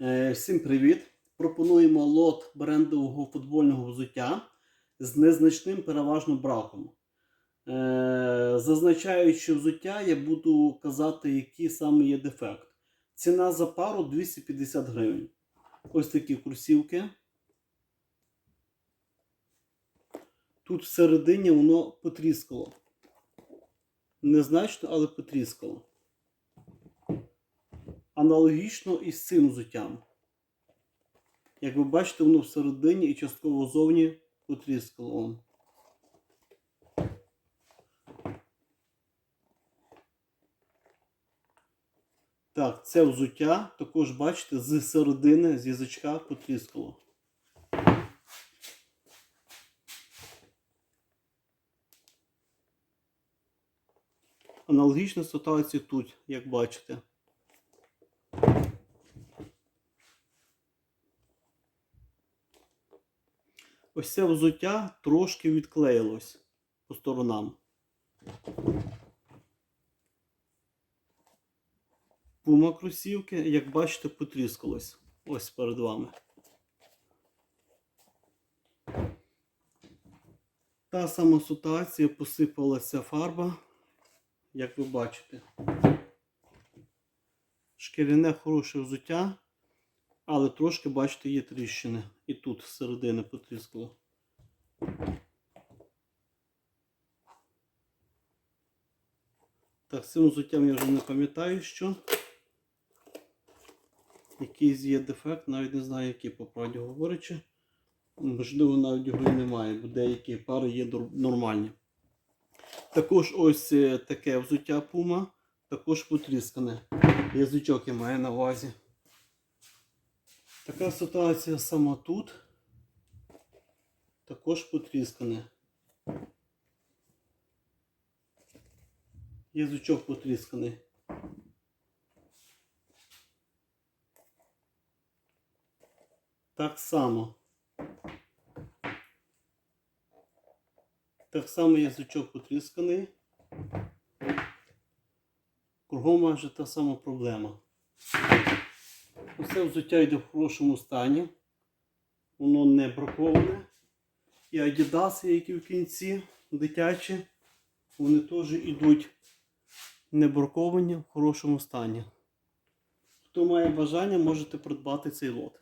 Е, Всім привіт! Пропонуємо лот брендового футбольного взуття з незначним переважно браком. Е, Зазначаючи взуття, я буду казати, який саме є дефект. Ціна за пару 250 гривень. Ось такі курсівки. Тут всередині воно потріскало. Незначно, але потріскало. Аналогічно і з цим взуттям. Як ви бачите, воно всередині і частково зовні потріскало. Так, це взуття також, бачите, з середини, з язичка потріскало. Аналогічна ситуація тут, як бачите. Ось це взуття трошки відклеїлось по сторонам. Пума кросівки, як бачите, потріскалось. Ось перед вами. Та сама ситуація посипалася фарба, як ви бачите. Шкіряне хороше взуття, але трошки, бачите, є тріщини. І тут зсередини потріскало. Так, з цим взуттям я вже не пам'ятаю, що. Якийсь є дефект, навіть не знаю, який по правді говорячи. Можливо, навіть його і немає, бо деякі пари є нормальні. Також ось е, таке взуття пума, також потріскане. Язичок я маю на увазі. Така ситуація сама тут. Також потріскане. Язичок потрісканий. Так само. Так само язичок потрісканий. Кругом майже та сама проблема. Усе взуття йде в хорошому стані. Воно не браковане. І адідаси, які в кінці дитячі, вони теж йдуть не браковані в хорошому стані. Хто має бажання, можете придбати цей лот.